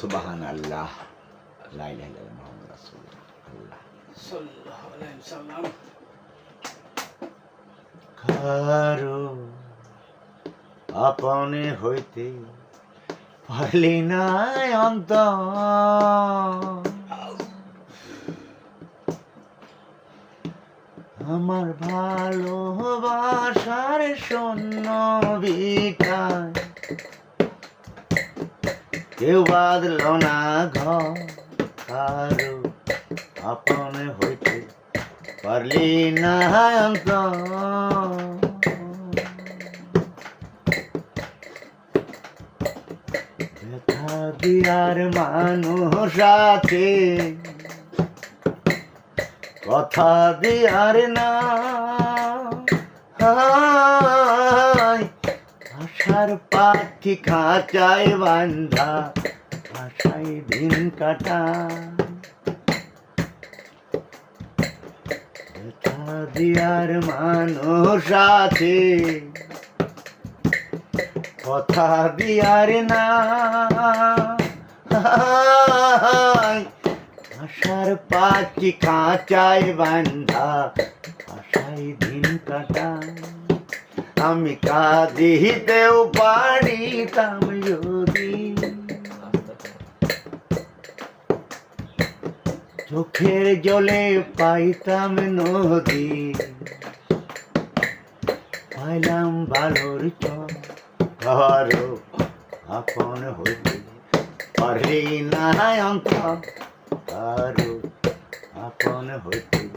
সুবাহান আল্লাহ মোহাম্মদ রাসূলুল্লাহ। আল্লাহ কারও আপনে হইতে পারলি না অন্ত আমার ভালোবাসার শূন্য বিটায় কেউ বাঁধল না ঘর কারও হইতে পারলি না অন্ত মানুষ আছে। কথা দিয়ার না। আশার পাখি খাঁচায় বান্ধা আশায় দিন কাটা। দিয়ার মানুষ আছে, কথা দিয়ার না। আশার পাখি খাঁচায় বান্ধা আশায় দিন কাটা। আমি কাঁদিতেও পারিতাম যদি। চোখের জলে পাইতাম নদী। পাইলাম ভালোর চর। আপন হইতে পারলি না অন্ত কারও আপন হইতে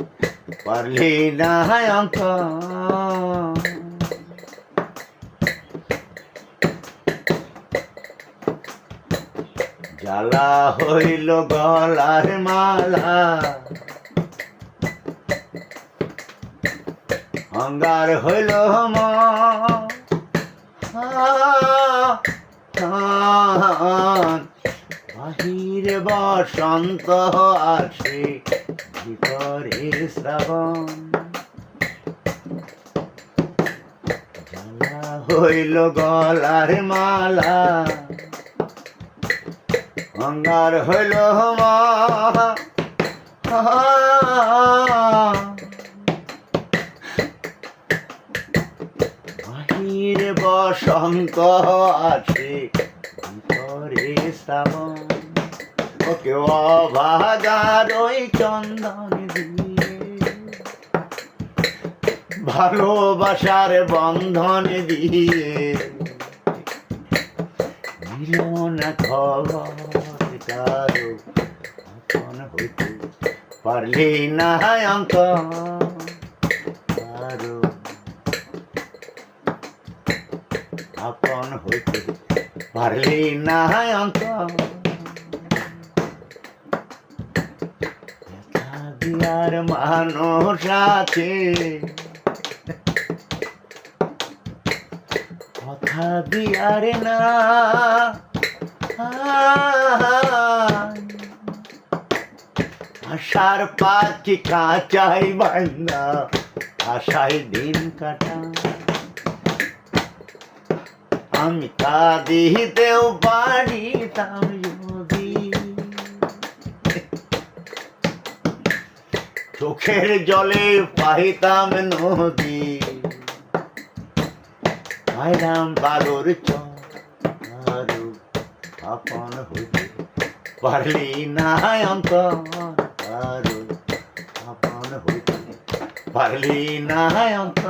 পারলি না অন্ত জ্বালা হইল গলার মালা। অঙ্গার হইল মন বাহিরে বসন্ত আসে ভিতরে শ্রাবণ। জ্বালা হইল গলার মালা। অঙ্গার হইল মা বাহিরে বসন্ত আছে ভিতরে শ্রাবণ। ওকে অভাগার ওই চন্দন ভালোবাসার বন্ধন দিয়ে। দিল না খবর কারও আপন হইতে পারলি না অঙ্ক কারও আপন হইতে পারলি না দেখা মানুষ আছে। কথা দিয়ার না। আশার পাখি কাঁচাই বান্দা আশায় দিন কাটা আমি তা কাঁদিতেও পারিতাম যদি। চোখের জলে পাইতাম নদী। পাইলাম বালুর চারু আপন হইতে পারলি না অন্ত আরু আপন হইতে পারলি না অন্ত